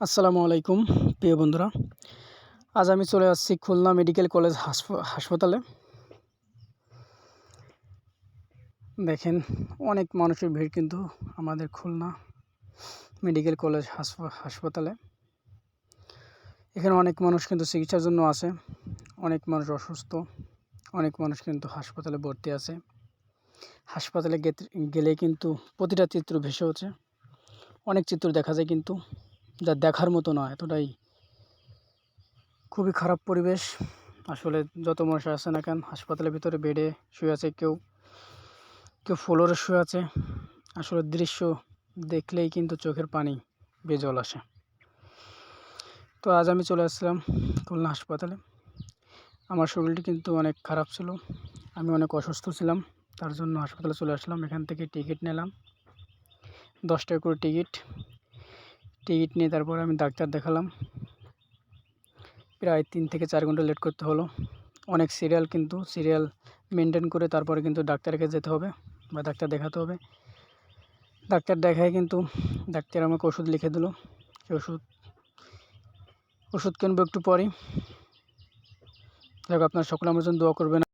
আসসালামু আলাইকুম, প্রিয় বন্ধুরা। আজ আমি চলে আসছি খুলনা মেডিকেল কলেজ হাসপ- হাসপাতালে। দেখেন, অনেক মানুষের ভিড় কিন্তু আমাদের খুলনা মেডিকেল কলেজ হাসপা- হাসপাতালে। এখানে অনেক মানুষ কিন্তু চিকিৎসার জন্য আছে, অনেক মানুষ অসুস্থ, অনেক মানুষ কিন্তু হাসপাতালে ভর্তি আছে। হাসপাতালে গেলে কিন্তু প্রতিটা চিত্র ভেসে ওঠে। অনেক চিত্র দেখা যায় কিন্তু। যা দেখার মতো নয়, এতটাই খুবই খারাপ পরিবেশ। আসলে যত মানুষ আছে না কেন, হাসপাতালের ভিতরে বেডে শুয়ে আছে কেউ কেউ ফ্লোরে শুয়ে আছে। আসলে দৃশ্য দেখলেই কিন্তু চোখের পানি বেজল আসে। তো আজ আমি চলে আসলাম খুলনা হাসপাতালে। আমার শরীরটি কিন্তু অনেক খারাপ ছিল, আমি অনেক অসুস্থ ছিলাম, তার জন্য হাসপাতালে চলে আসলাম। এখান থেকে টিকিট নিলাম, দশ টাকা করে টিকিট। টিকিট নিয়ে তারপরে আমি ডাক্তার দেখালাম। প্রায় তিন থেকে চার ঘণ্টা লেট করতে হলো। অনেক সিরিয়াল কিন্তু সিরিয়াল মেনটেন করে তারপরে কিন্তু ডাক্তারকে যেতে হবে বা ডাক্তার দেখাতে হবে। ডাক্তার দেখায় কিন্তু ডাক্তার আমাকে ওষুধ লিখে দিল। সেই ওষুধ ওষুধ কিনবো একটু পরেই। যাক আপনার সকলে আমার জন্য দোয়া করবেন।